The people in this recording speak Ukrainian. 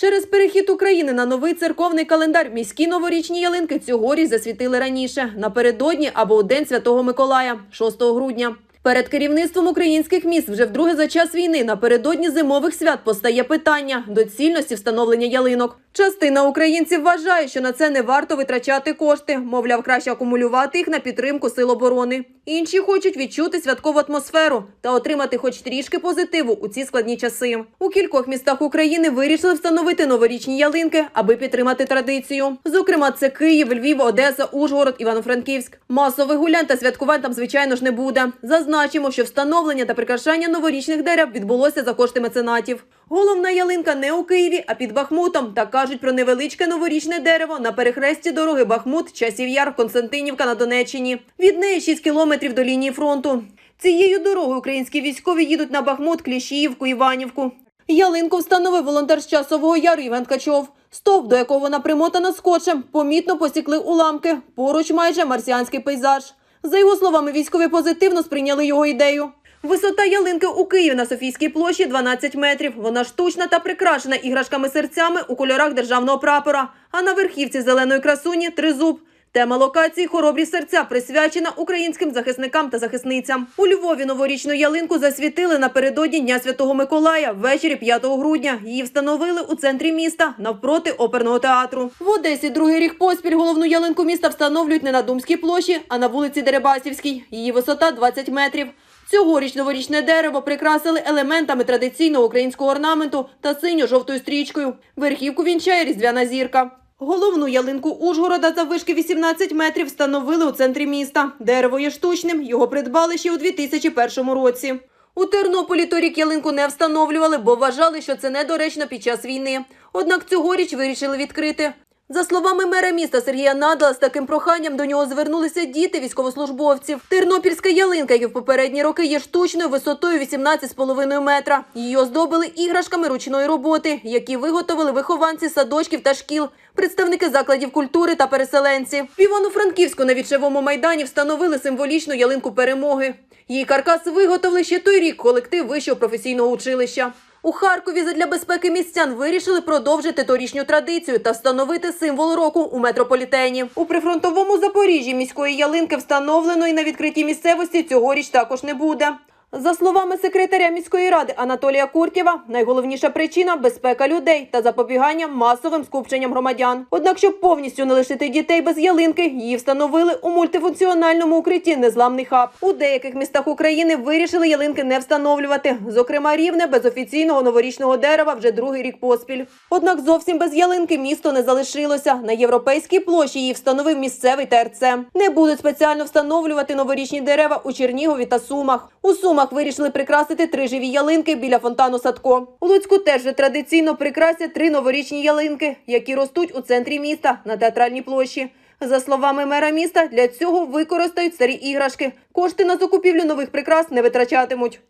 Через перехід України на новий церковний календар міські новорічні ялинки цьогоріч засвітили раніше напередодні або у День Святого Миколая, 6 грудня. Перед керівництвом українських міст вже вдруге за час війни напередодні зимових свят постає питання доцільності встановлення ялинок. Частина українців вважає, що на це не варто витрачати кошти, мовляв, краще акумулювати їх на підтримку сил оборони. Інші хочуть відчути святкову атмосферу та отримати хоч трішки позитиву у ці складні часи. У кількох містах України вирішили встановити новорічні ялинки, аби підтримати традицію. Зокрема, це Київ, Львів, Одеса, Ужгород, Івано-Франківськ. Масових гулянь та святкувань там, звичайно ж, не буде. Зазначимо, що встановлення та прикрашання новорічних дерев відбулося за кошти меценатів. Головна ялинка не у Києві, а під Бахмутом. Та кажуть про невеличке новорічне дерево на перехресті дороги Бахмут, Часів Яр, Константинівка на Донеччині. Від неї 6 кілометрів до лінії фронту. Цією дорогою українські військові їдуть на Бахмут, Кліщіївку, Іванівку. Ялинку встановив волонтер з часового яру Іван Ткачов. Стовп, до якого вона примотана скотчем, помітно посікли уламки. Поруч майже марсіанський пейзаж. За його словами, військові позитивно сприйняли його ідею. Висота ялинки у Києві на Софійській площі 12 метрів. Вона штучна та прикрашена іграшками-серцями у кольорах державного прапора. А на верхівці зеленої красуні тризуб. Тема локації Хоробрі серця присвячена українським захисникам та захисницям. У Львові новорічну ялинку засвітили напередодні Дня Святого Миколая ввечері 5 грудня. Її встановили у центрі міста навпроти оперного театру. В Одесі другий рік поспіль головну ялинку міста встановлюють не на Думській площі, а на вулиці Дерибасівській. Її висота 20 метрів. Цьогоріч новорічне дерево прикрасили елементами традиційного українського орнаменту та синьо-жовтою стрічкою. Верхівку вінчає різдвяна зірка. Головну ялинку Ужгорода заввишки 18 метрів встановили у центрі міста. Дерево є штучним, його придбали ще у 2001 році. У Тернополі торік ялинку не встановлювали, бо вважали, що це недоречно під час війни. Однак цьогоріч вирішили відкрити. За словами мера міста Сергія Надала, з таким проханням до нього звернулися діти військовослужбовців. Тернопільська ялинка, і в попередні роки, є штучною висотою 18,5 метра. Її оздобили іграшками ручної роботи, які виготовили вихованці садочків та шкіл, представники закладів культури та переселенці. В Івано-Франківську на вічевому майдані встановили символічну ялинку перемоги. Її каркас виготовили ще той рік колектив вищого професійного училища. У Харкові задля безпеки містян вирішили продовжити торічню традицію та встановити символ року у метрополітені. У прифронтовому Запоріжжі міської ялинки встановлено і на відкритій місцевості цьогоріч також не буде. За словами секретаря міської ради Анатолія Куртєва, найголовніша причина безпека людей та запобігання масовим скупченням громадян. Однак, щоб повністю не лишити дітей без ялинки, її встановили у мультифункціональному укритті Незламний хаб. У деяких містах України вирішили ялинки не встановлювати. Зокрема, рівне без офіційного новорічного дерева вже другий рік поспіль. Однак зовсім без ялинки місто не залишилося. На європейській площі її встановив місцевий ТРЦ. Не будуть спеціально встановлювати новорічні дерева у Чернігові та Сумах. У Сумах вирішили прикрасити три живі ялинки біля фонтану Садко. У Луцьку теж вже традиційно прикрасять три новорічні ялинки, які ростуть у центрі міста на театральній площі. За словами мера міста, для цього використають старі іграшки. Кошти на закупівлю нових прикрас не витрачатимуть.